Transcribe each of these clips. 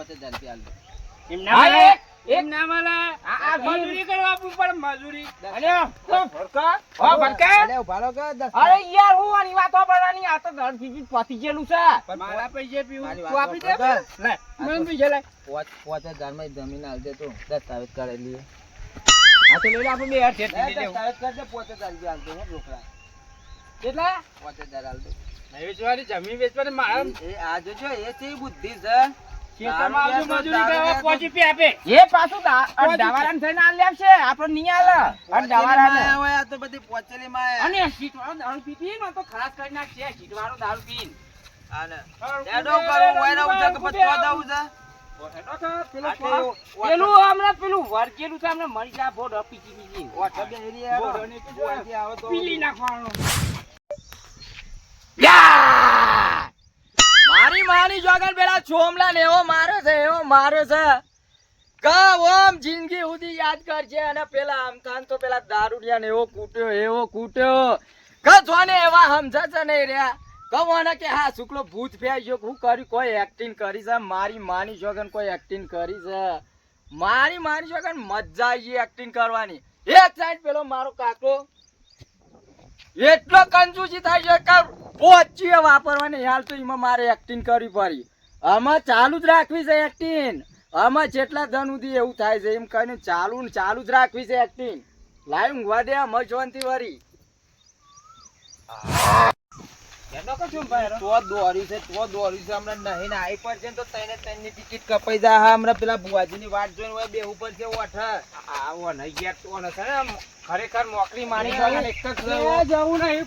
પાંચ હજાર રૂપિયા આલ. એમ ના મળે? એમ ના મળે? આ- આ મજૂરી કરવા આપવું મજૂરી. અરે ભડકા? હા ભડકા? અલે ઊભા કે અરે યાર હું આની વાતો કરવાની આ તો દસ બીજી પતી ગયેલું છે. મારા પૈસે પીવું. તું આપી દે લે મને પૈસા લે. પાંચ પાંચ હજારમાં જમીન આલ તું. દસ્તાવેજ કરેલી. આ તો લઈ લે આપણે બે હાથ ઠેઠ દસ્તાવેજ કરી દે હજાર રૂપિયા આલ હો રોકડા કેટલા પાંચ હજાર આલ વેચવાની જમીન વેચવાની મારા આ જોજો એ છે બુદ્ધિ છે. એ પાછું દવારાન થઈને આપણે નહીં આલે. અને હોય આ તો બધી પોચેલીમાં અને સીટવાળો દારૂ પીતી ને તો ખરાશ કરી નાખશે સીટવાળો દારૂ પીને આને ડેડો કરું વાયરા ઉઠે કે પછી તો દાવું પેલું પેલું પેલું હમણાં પેલું વર્ગેલું છે હમણાં મરી જા બોડ પીચી પીચી તો પીલી નાખવાનું મારી માની જોગન પેલા ને એવો મારે છે, એવો મારે છે. કા ઓમ જિંદગી સુધી યાદ કરજે અને પેલા આમથાન તો પેલા દારૂડિયા ને એવો કૂટ્યો એવો કૂટ્યો. કા જોને એવા સમજા છે નહીં રહ્યા. કહોને કે હા, શુક્લો ભૂત ફેર જો હું કર્યું? કોઈ એક્ટિંગ કરી છે? મારી માની જોગન કોઈ એક્ટિંગ કરી છે? મારી માની જોગન મજા આવી એક્ટિંગ કરવાની. એક સાઈડ પેલો મારો કાકો. એટલો કંજુસી થાય છે કે પોચીએ વાપરવાની. હાલ તો એમાં મારે એક્ટિંગ કરવી પડી. આમાં ચાલુ જ રાખવી છે એક્ટિંગ આમાં જેટલા ધન એવું થાય છે એમ કહીને ચાલુ ને ચાલુ જ રાખવી છે એક્ટિંગ લાઈવ ઊંઘવા દે મજવંતી વરી તો દોરી છે તો દોરી છે હમણાં નહીં ને આઈ પર છે ને તો તઈને તઈની ટિકિટ કપાઈ જાય. હા હમણાં પેલા બુવાજીની વાટ જોઈને હોય બેહુ છે ઓઠ. આવો નહીં ગયા તો ને ખરેખર નોકરી માણી એક જ જવું નહીં.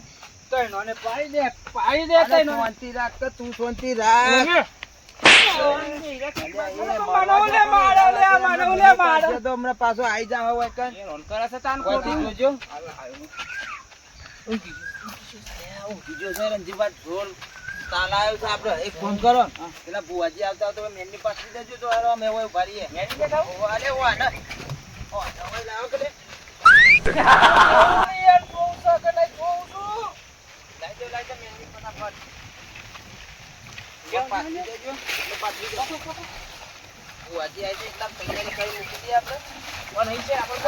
તૈનોને પાડી દે પાડી દે શાંતિ રાખ તું શાંતિ રાખ. તો પાછો આઈ જા હોય કન રોન કરે છે તાન ખોટું. જોજો ઊંઘી ગયો છે રણજીતભાઈ ઢોલ તાલ આવ્યો છે આપણે એક ફોન કરો પેલા બુવાજી આવતા તો મેનની પાસે દેજો તો હારો અમે હોય ઊભા રહીએ મેની બેઠા? અરે વા ને ઓ લાવો કે યાર, જોઉં છું કે નહીં જોઉં છું. લાઈ દો લાઈ દો મેનની પાછી દેજો પાછી એટલા તૈયારી કરી મૂકી કોણ અહીં? આપણે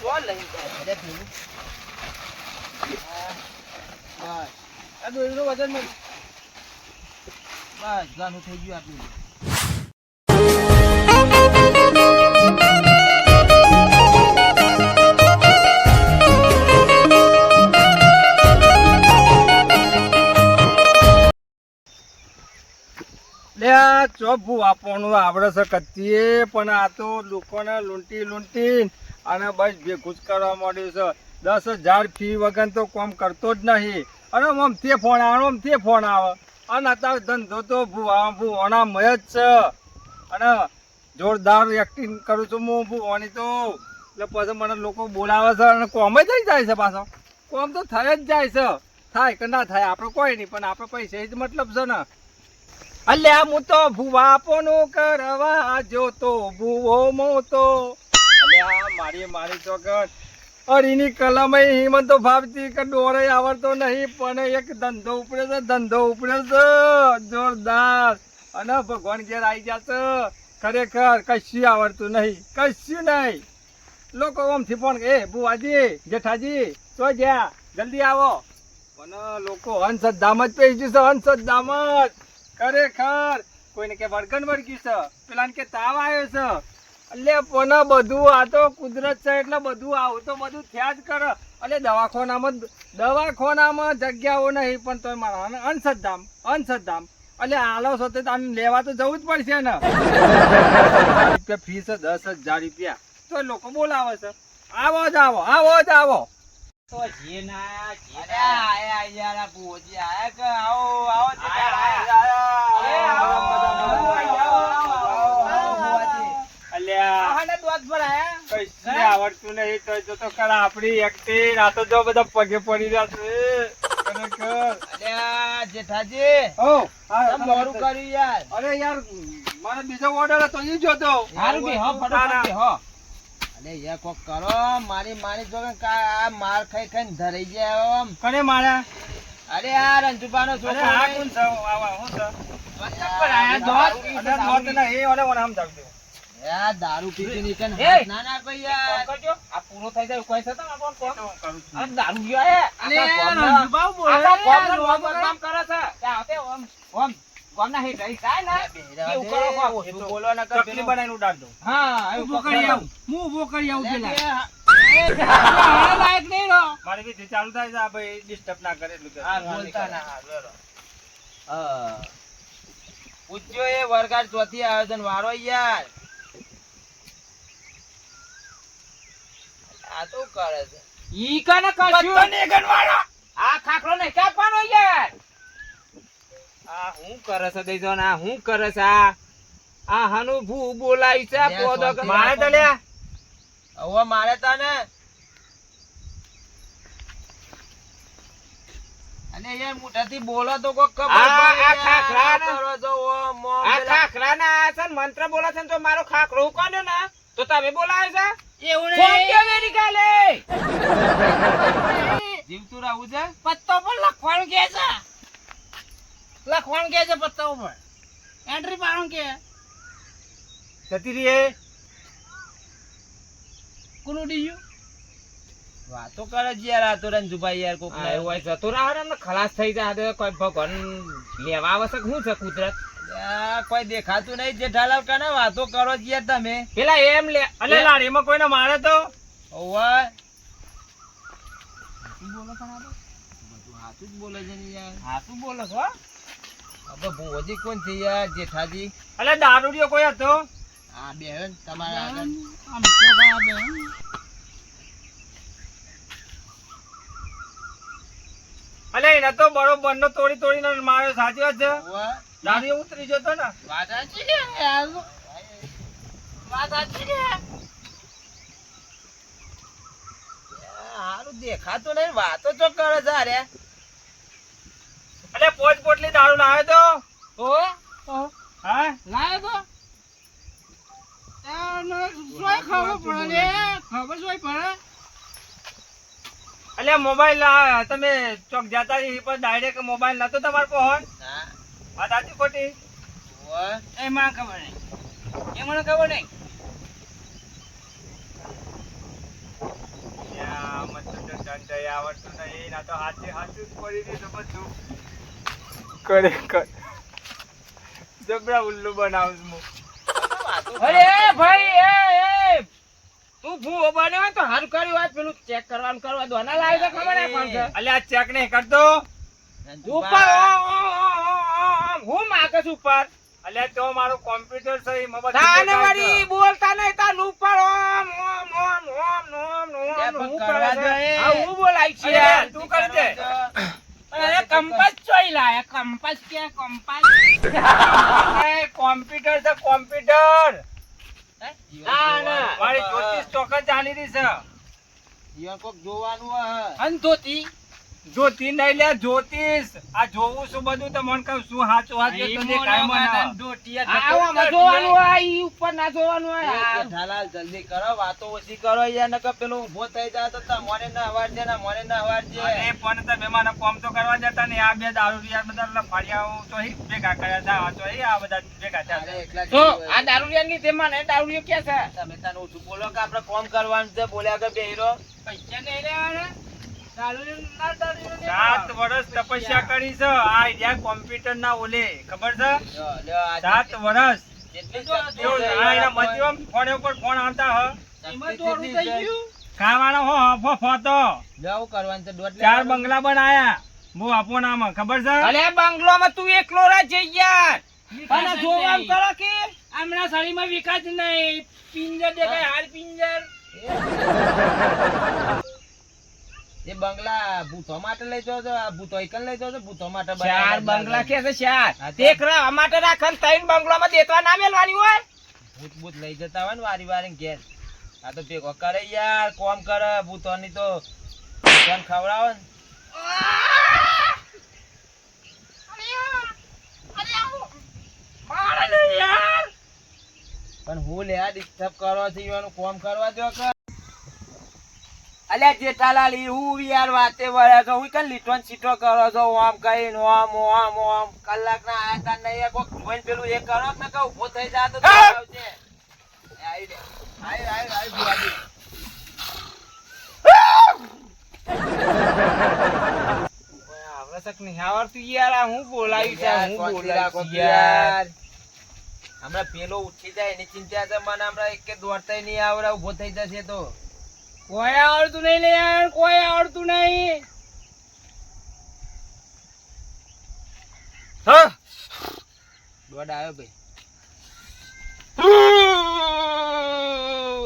કોણ? લઈને જાય બસ આ દોરીનું વજન ઘણું થઈ ગયું આપણું લે ભૂ આપવાનું આવડે છે કત્તીએ, પણ આ તો લોકોને લૂંટી લૂંટી અને બસ ભેગું જ કરવા માંડ્યું છે. દસ હજાર ફી વગર તો કોમ કરતો જ નહીં. અને આમ તે ફોન આવે, આમ તે ફોન આવે. અને અત્યારે ધંધો તો ભૂવા ભૂવાના મય જ છે. અને જોરદાર એક્ટિંગ કરું છું હું ભૂવાની તો. એટલે પછી મને લોકો બોલાવે છે અને કોમ જ થઈ જાય છે પાછો. કોમ તો થઈ જ જાય છે. થાય કે ના થાય, આપણે કોઈ નહીં, પણ આપણે પૈસા જ મતલબ છે ને. અલ્યા હું તો ભૂવાપોનું કરવા જોતો ભૂવો મોતો. અલ્યા મારી મારી ચોકટ અરીની કલમ હિંમત તો ભાવતી કે ડોરે આવડતો નહીં, પણ એક ધંધો ઉપડે છે, ધંધો ઉપડે છે. જોરદાર. અને ભગવાન ઘેર આવી જશે ખરેખર કશું આવડતું નહીં, કશું નહીં. લોકો આમથી ફોન એ બુવાજી જેઠાજી તો જ્યાં જલ્દી આવો. પણ લોકો અંધશ્રદ્ધામ જ પેસી છે, અંધશ્રદ્ધામ જ. ખરેખર કોઈને કે વળગણ વળગ્યું છે પેલાને કે તાવ આવ્યો છે. એટલે પણ બધું આ તો કુદરત છે એટલે બધું આવું તો બધું થયા જ કર. એટલે દવાખાનામાં દવાખાનામાં જગ્યાઓ નહીં પણ તો મારા અંધશ્રદ્ધામ અંધશ્રદ્ધામ. એટલે આલો છો તો આને લેવા તો જવું જ પડશે ને. ફી છે દસ હજાર રૂપિયા. તો લોકો બોલાવે છે. આવો જ આવો આવો જ આવો. તો જે ના, જે અરે આયા યાર આયા કે આવો આવો આવડતું નહીં તો જો તો કરા જો બધા પગે પડી જેઠાજી ઓ યાર. અરે યાર મારે બીજો ઓર્ડર હતો એ જોતો હારું કે હો, ફટાફટ હો. અલે યાર કોક કરો મારી મારી જો આ માર ખાઈ ખાઈને ધરાઈ જાય આમ માર્યા? મારા અરે આ રંજુભા નો છોકરો આ કોણ છે? આવા હું છે દારૂ પીતી ની ના આ પૂરો થઈ જાય કોઈ થતો દારૂ હે. કરે છે. આવતે ઓમ, ઓમ, રહી ને, બોલો પેલું- બનાવીને ઉડાડ. હા. આવું. હું કરી આવું પેલા. લાયક નહીં. મારી ચાલુ થાય છે આ ભાઈ ડિસ્ટર્બ ના કરે એટલું. હા, બોલતા ના. હા. પૂછજો એ વરગાડ ચોથી આયોજન વાળો યાર. આ તો કરે છે. ઈ કને કશું. આ ખાખરો નહીં કાપવાનો યાર. આ હું કરે છે દેજો આ હું કરે છે? આ આ હનુ ભૂ બોલાય છે પોદો મારે તને હવે મારે તને અને યાર મોઢાથી બોલો તો કોક ખબર આ- ખાખરા ઓમ, ઓમ, આ છે મંત્ર બોલે છે ને તો મારો ખાખરો ઉકાળ્યો ને તો તમે બોલાવે છે? એવું નહીં. કેમ એની કાલે? જીવતું રહું છે? પત્તો પર લખવાનું કે છે? લખવાનું કે છે પત્તા ઉપર? એન્ટ્રી પાડવાનું કે? જતી રહીએ. કોનું ડીયું વાતો કરે છે યાર આ તો રંજુભાઈ યાર કોક ના એવું હોય. છે તો રાહ ને ખલાસ થઈ જાય તો કોઈ ભગવાન લેવા આવે છે શું છે કુદરત કોઈ દેખાતું નહીં જેઠાલાલ કને વાતો કરો છે યાર તમે. પેલા એમ લે અલે લારીમાં કોઈને મારે તો? ઓવા. બોલો છો આ બધું હાચું જ બોલે છે? ને યાર હાચું બોલો છો હવે ભોજી કોણ છે યાર જેઠાજી? અલે દારૂડિયો કોઈ હતો? આ બેન તમારા આગળ. આમ તો બેન. અલે એને તો બરોબર નો તોડી તોડીને માર્યો. સાચી વાત છે? દાદી ઉતરી જતો ને. વાત સાચી છે? વાત સાચી છે? હારું દેખાતું નહીં વાતો તો કરે છે અરે અલે પોચ પોટલી દારૂ લાવ્યો તો. ઓહો. હા? લાયો તો? ખબર પડે ખબર શોય પડે? અલે મોબાઈલ તમે ચોક જતા રહી પર ડાયરેક્ટ મોબાઈલ નતો તમારે ના. વાત સાચી ખોટી? એ માં ખબર નહીં. એ મને ખબર નહીં. યા, મને તો આવડતું નહીં ના તો હાથે હાથું જ પડી દીધું બધું. કરે કર. જબરા ઉલ્લુ બનાવું છું અરે ભાઈ એ એ. તું ભૂ બન્યો હોય તો હારું કર્યું વાત પેલું ચેક કરવાનું કરવા દો ના લાવી તો ખબર નહીં પણ છે? અલે આ ચેક નહીં કરતો. ઉપર. હું માગે છું ઉપર? અલે તો મારું કોમ્પ્યુટર છે એમાં બધું તાને છે. બોલતા નહીં. તાન ઉપર ઓમ ઓમ ઓમ ઓમ ઓમ ઓમ હું કરવા દે. હા, હું બોલાય છે. અરે, તું કરે દે. અરે કંપાસ ચોઈ લાયા કંપાસ કે કંપાસ? કોમ્પ્યુટર છે કોમ્પ્યુટર ના, ના. મારી જ્યોતિષ ચોકન ચાલી રહી છે કોક જોવાનું હે અંધોતી નહીં લે આ જોવું છું બધું તો મને કહું શું હાચું હાચું તો દેખાય મને જોવાનું હોય ઈ ઉપર ના જોવાનું એ આ. જેઠાલાલ જલ્દી કરો વાતો ઓછી કરો યાર નકર પેલું ઊભો થઈ જાય તો તા મોને ના અવાજે ના મોને ના અવાજે. અરે પણ તમે મને કોમ તો કરવા જતા ને આ બે દારૂડિયા બધા લફાડિયાઓ તો હી ભેગા કર્યા હતા આ તો હી આ બધા ભેગા અરે થયા જીવ આ દારૂડિયાની લીધે મને દારૂડિયો કે છે? તમે તને ઓછું બોલો કે આપણે કોમ કરવાનું છે? બોલ્યા કે બેહીરો. પૈસા નહીં લેવાના. દારૂ ના દારૂ સાત વર્ષ તપસ્યા કરી છે. આ આઈડિયા કોમ્પ્યુટર ના ઓલે. ખબર છે? લ્યો, લ્યો, આ સાત વર્ષ. ફોન ઉપર ફોન આવતા હ. ખાવાનો હો હફો ફોતો લ્યો, કરવાનું છે ચાર બંગલા બનાયા. બહુ આપો નામાં ખબર છે? અલે બંગલોમાં તું એકલો રહે છે યાર. અને જોવાનું કરો કે? હમણાં શરીરમાં વિકાસ નહીં. પિંજર દેખાય હાલ પિંજર. એ બંગલા ભૂતો માટે લઈ જજો છો આ ભૂતો એકલ લઈ જજો છો ભૂતો માટે ચાર બંગલા કે છે ચાર. એક રહેવા માટે રાખે ને ત્રણ બંગલામાં દેતવા ના મેલવાની હોય. ભૂત ભૂત લઈ જતા હોય ને વારી વારી ઘેર. આ તો ભેગો કરે યાર કોમ કરે ભૂતોની તો. ભૂતોને ખવડાવો ને. પણ હું લે ડિસ્ટર્બ કરવાથી છો કોમ કરવા દો કે? અલ્યા જેઠાલાલ હું યાર વાતે વળ્યા છો હું કઈ લીટો ને સીટો કરો છો? આમ કઈ આમ આમ આમ કલાક ના આયા તા નહીં કોક જોઈને પેલું એ કરો ને કે ઊભો થઈ જા તો આવશે બુઆજી નહીં. આવડતું યાર આ હું બોલાવી છે? હું બોલાવી યાર? યાર? હમણાં પેલો ઉઠી જાય એની ચિંતા છે મને હમણાં એક કે દોડતાય નહીં આવડે ઊભો થઈ જશે તો. કોઈ આવડતું નહીં લે કોઈ આવડતું નહીં. હા. દોડ આવ્યો ભાઈ.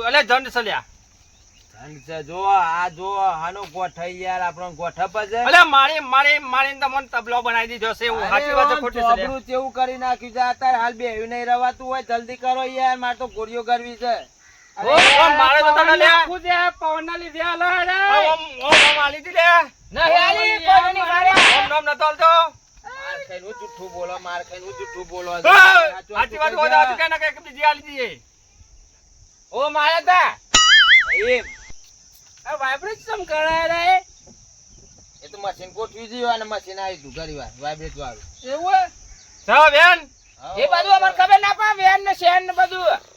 અલે ધંડ સલ્યા છે જો આ જો આનો ગોઠઈ યાર આપણો ગોઠપ છે. અલે મારી મારી મારી તમને તબલો બનાવી દીધો છે સાચી વાત ખોટી કરી નાખ્યું છે અત્યારે હાલ બેહ્યું નહીં રવાતું હોય જલ્દી કરો યાર મારે તો ગોળીઓ કરવી છે. ઓ, મારે તો તો. તા વાઇબ્રેટ ચમ કરાય રે? એ તો મશીન ગોઠવી દીધું અને મશીન આવી વાર. વાઇબ્રેટ વાળું. એવું? બેન એ બધું અમારે ખબર ના પડે વેન ને શેન ને બધું.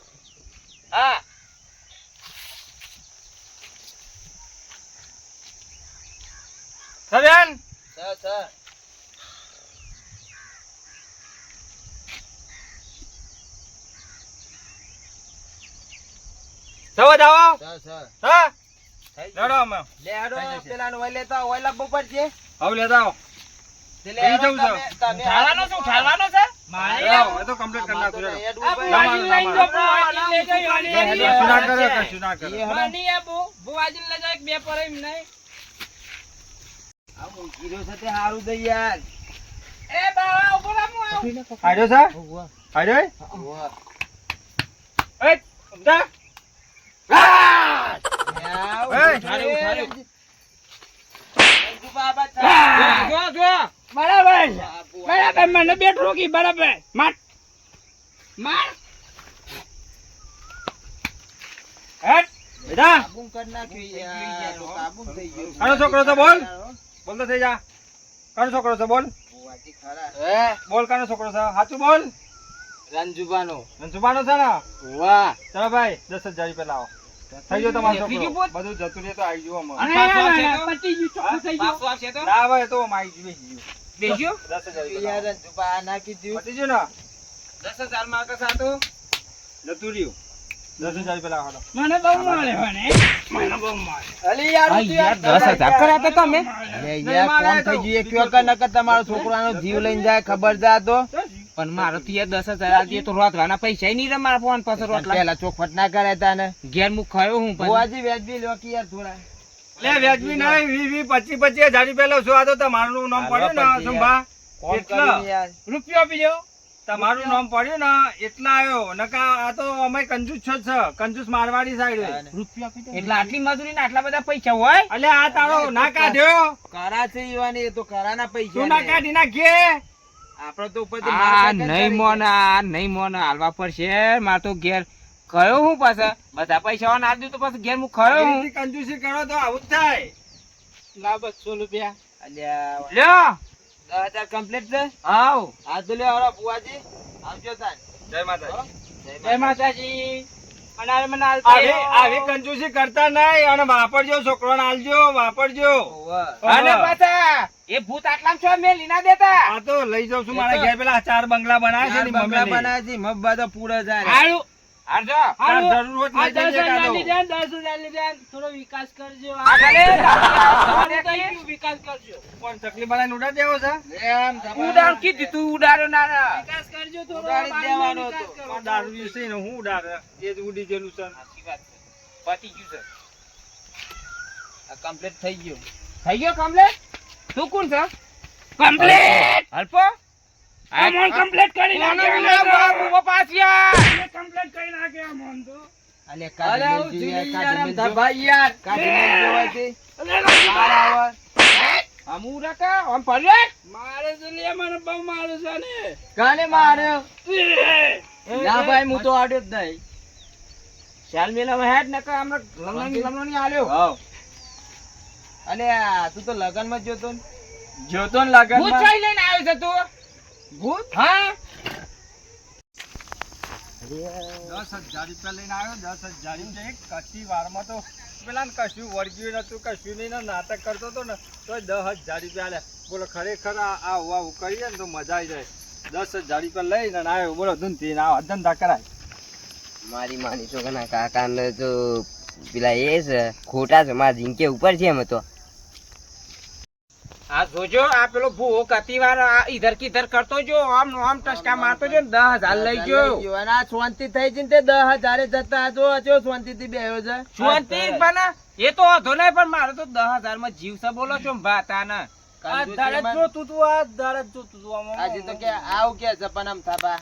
જા બેન છ છ જવા જાઓ છ છ હા લડો અમે લે હાડો થઈ જશે. પેલાનું ઓય લેતા ઓય લાવવું પડશે હવે લેતા આવો તે લે કઈ હાડો જવું છે? તમે- તમે ઠાલવાનો હાથ શું મૂકો. ઠાલવાનો છે મારે એ તો કમ્પ્લીટ કરી નાખું હેડ હેડો. ઉપર. આ ના, બુવાજી ના, લઈને ના, જો, લઈ જાઓ, યોની ના, લઈ ના, કશું ના જાઓ. કરે કશું ના કરે એ હાડો. માની આ બુ- બુવાજીને લઈ જાઓ, એક બે પર એમ નહીં. રહ્યો છે તે હારું દે યાર એ બાવા, ઊભો રહો, આવું. આડ્યો છે ઉવ્વ. એ સમજા આવ. એ, સારું, સારું. રંજુ બાબા થા. જો, જો. બરાબર છે. બરાબર મને બેઠ રોકી બરાબર માર માર હેટ બેટા કાબુ કરી નાખ્યું યાર. તો કાબુ થઈ ગયું. છોકરો છે બોલ બોલ તો થઈ જા. કાનો છોકરો છે બોલ. હે? બોલ કાનો છોકરો છે. સાચું બોલ. રંજુબાનો. રંજુબાનો છે ને? વાહ. ચલો ભાઈ દસ હજાર રૂપિયા લાવો. થઈ ગયો તમારો છોકરો. બધું જતું રહે તો આવી પતી ગયું ચોખ્ખું થઈ ગયું. પાછું આવશે તો? ના એ તો. દસ હજાર યાર રંજુબા નાખી લાવો. પતી ગયું ને? દસ હજારમાં કસા તો જતું રહ્યું. દસ હજાર રૂપિયા હાલો. મને બહુ મળે મને મને બહુ મળે અલી યાર, યાર દસ હજાર. કર્યા તો તમે યાર, કોણ થઈ ગયું? કયો કે નકર તમારો છોકરો જીવ લઈને જાય ખબર જા તો. પણ મારો તો યાર દસ હજાર આજે તો રોતવાના પૈસા નહીં રે મારા ફોન પાસે રોટલા. પેલા ચોખવટ ના કરે તાને. ઘેર મુખ ખાયો હું બુઆજી વ્યાજબી લ્યો કે યાર થોડા. લે વ્યાજબી ના વી વી પચીસ પચીસ હજાર રૂપિયા લો છો. આ તો તમારું નામ પડ્યું ને સંભા. કેટલા? રૂપિયા બીજો તમારું નામ પડ્યું ને એટલા આવ્યો. નકા આ તો અમે કંજૂસ છો છે. કંજૂસ મારવાડી સાઈડ એટલે આટલી મજૂરી ને આટલા બધા પૈસા હોય? એટલે આ તારો ના કાઢ્યો કરા છે ઈવાની, એ તો કરાના પૈસા તું ના ને. કાઢી નાખીએ આપડે તો ઉપર આ નહીં કરી. મોન આ નહીં મોન. હાલવા પડશે. માર તો ઘેર કયો હું પાછા? બધા પૈસા ના દીધું તો પાછું ઘેર હું કયો હું? કંજૂસી કરો તો આવું જ થાય. લા બસો રૂપિયા. અલ્યા, લ્યો. છે? આવજો તાન જય જય માતાજી. આવી કરતા નહીં અને વાપરજો છોકરો આલજો વાપરજો. અને પાછા એ ભૂત આટલા છો મેં લીના દેતા? આ તો લઈ જાઉં છું મારા ઘેર પેલા ચાર બંગલા બનાવે છે બંગલા. બનાવ્યા છે, મબ્બા તો પૂરા જાય. હારું હારજો તાર જરૂર હોય તો લઈ જજે કાં તો. આ ખાલી? કોણ ચકલી બનાવીને ઉડાડી દેવો છે? એમ તમારે ઉડાડ કીધું તું ઉડાડ્યો ના ના ઉડાડી જ દેવાનો હતો. આ દારૂ વિશે ને હું ઉડાડે. એ જ ઉડી ગયેલું છે. પતી ગયું છે. આ થઈ ગયું. થઈ ગયો કમ્પ્લીટ તું કોણ છે? કમ્પ્લીટ અલ્પો? અમોન કમ્પ્લીટ કરી નાખ્યો પાછિયા કમ્પ્લીટ કરી નાખ્યો અમોન તો. અલે કાઢી યાર. ધબાઈ યાર. કાઢી મેલજો હોયથી. બહાર આવો. અમુ રકા આમ પડ્યો મારે છે લે મને બહુ મારું છે ને. કાને માર્યો? ના ભાઈ હું તો તું તો લગનમાં જોતો ને? જોતો ને લગન હું લઈને આવ્યો છે તું. ભૂત? હા? દસ હજાર રૂપિયા લઈને આવ્યો દસ હજાર રૂપિયા એક કચ્છી વારમાં તો પેલા કશું વળગ્યું નતું કશું નહીં નાટક કરતો હતો ને તો દસ હજાર રૂપિયા લે. બોલો ખરેખર આ આવું આવું કરીએ ને તો મજા આવી જાય. દસ હજાર રૂપિયા લઈને આવ્યો બોલો ધૂનથી ના આવા ધંધા કરાય. મારી માની છોકરાના કાકાને તો પેલા એ છે ખોટા છે મારા જીંકે ઉપર છે એમ તો. આ જોજો આ પેલો ભૂવો કતી વાર આ ઈધર કરતો જો આમ આમ ટસકા મારતો જો દસ હજાર લઈ જો અને આ શાંતિ થઈ જઈને તે દસ હજારે જતા જો જો શાંતિ થી બેહ્યો છે. શાંતિ પણ એ તો વાંધો નહીં પણ મારે તો દસ હજારમાં જીવ છે બોલો છો ભાતાના. આ દાડે જ જોતું તું આ દાડે જ જોતું તું આમાં. આજે તો કે આવું કે છે પણ આમ થાપા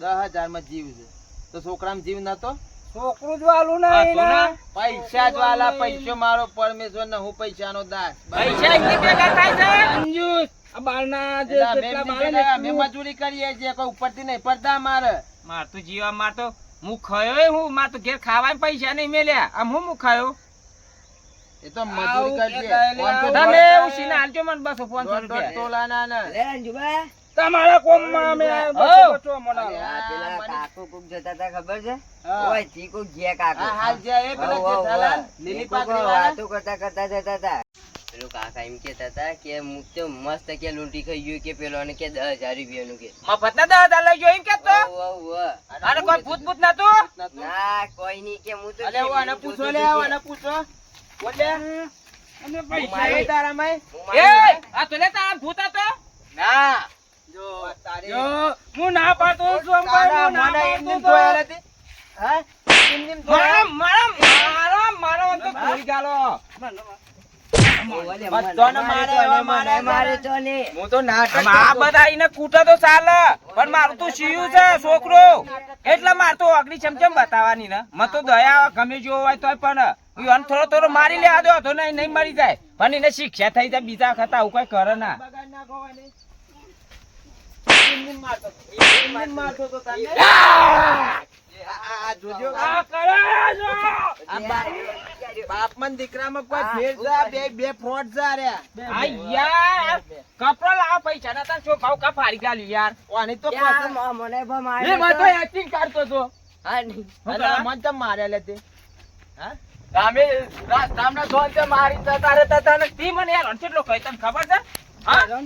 દસ હજારમાં જીવ છે. તો છોકરા જીવ નતો? છોકરું જ વાલું ને. ના. પૈસા જ વાલા પૈસો મારો પરમેશ્વર ને હું પૈસા નો દાસ. પૈસા ભેગા થાય છે. કંજૂસ. બારના જે ને અમે મજૂરી કરીએ છીએ કોઈ ઉપરથી નહીં પડતા મારે. માર તો જીવા માર તો હું ખયો હું માર તો ઘેર ખાવા પૈસા નહીં મેલ્યા. આમ હું હું ખાયો? એ તો મજૂરી કરીએ ફોન તમે દોઢ- ઉસીને આલજો મને બસો પાંચસો દોઢ દોઢ રૂપિયા. તોલાના ને તમારા કોમમાં અમે હઉ. બસો બસો મને અરે આ આ પેલા કાકો કોક જતા હતા ખબર છે? ઓયથી કોક ગયા કાકો. હાલ જે એ પેલા હઉ, હઉ, જેઠાલાલ, લીલી એ કોક પાઘડી વાળા. વાતો કરતા કરતા જતા હતા. પેલું કાકા એમ કેતા હતા કે હું મસ્ત કે લૂંટી ખાઈ ગયું કે પેલો ને કે દસ હજાર રૂપિયાનું કે. મફત ના દસ હજાર લઈ ગયો એમ હઉ. કોઈ ભૂત ભૂત નતું નતું. ના કોઈ નહીં કે હું તો હું આને પૂછો લે આને પૂછો. બોલે. અને પૈસા તારા તારામાંય? એ આ તો લે તારા ભૂત હતો? ના. હું ના પાડતો છું હું ના પાડતો એમનેમ તો. હા? એમનેમ મારા મારા મારા તો કોઈ ગાલો. ઓલે બધાને મારે, એવા મારે મને મારે તો ને. હું તો નાટક આ કરતો. બધા એને કૂટે તો ચાલે. પણ મારું તો શિયું છે છોકરો. એટલે માર તો અગ્નિ ચમચમ બતાવવાની ને. મને તો દયા ગમે જોવો હોય તો પણ થોડો થોડો મારી લેવા દો તો નહીં નહીં મરી જાય. પણ એને શિક્ષા થઈ જાય બીજા ખાતા આવું કઈ કરે ના. મારતો તને. કોઈ ફેર? બે બે ફ્રોડ આ યાર કપડો લાવો પૈસા ના તાર છોકરાઓ કા ફાડી ગાલ્યું યાર આની તો મને તો તો. એક્ટિંગ કરતો તો હા, મન માર્યા લે તે? હા? તમે જોન મારી તારે તારે તી મને યાર કેટલો કહે તને ખબર છે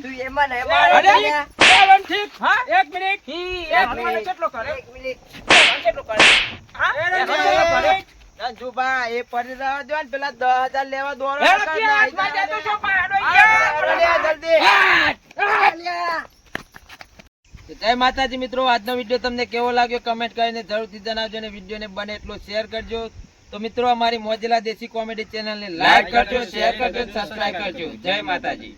તું એમાં ને એમાં ઠીક હા? એક મિનિટ. ઈ એક મિનિટ. કેટલો કરે? એક મિનિટ. કેટલો કરે? હા? એ એ કેટલો કરે? રંજુભા, એ પડી રહ્યો જો ને પેલા દસ હજાર લેવા દોડો એ નકર રૂપિયા ના હાથમાં આઈ જતો છો? પાડો જાય. યાર લે આ જલ્દી. જય માતાજી મિત્રો આજનો વીડિયો તમને કેવો લાગ્યો? કમેન્ટ કરીને જરૂરથી જણાવજો અને વિડીયોને બને એટલો શેર કરજો. તો મિત્રો અમારી મોજેલા દેશી કોમેડી ચેનલને લાઈક કરજો શેર કરજો સબસ્ક્રાઇબ કરજો. જય માતાજી.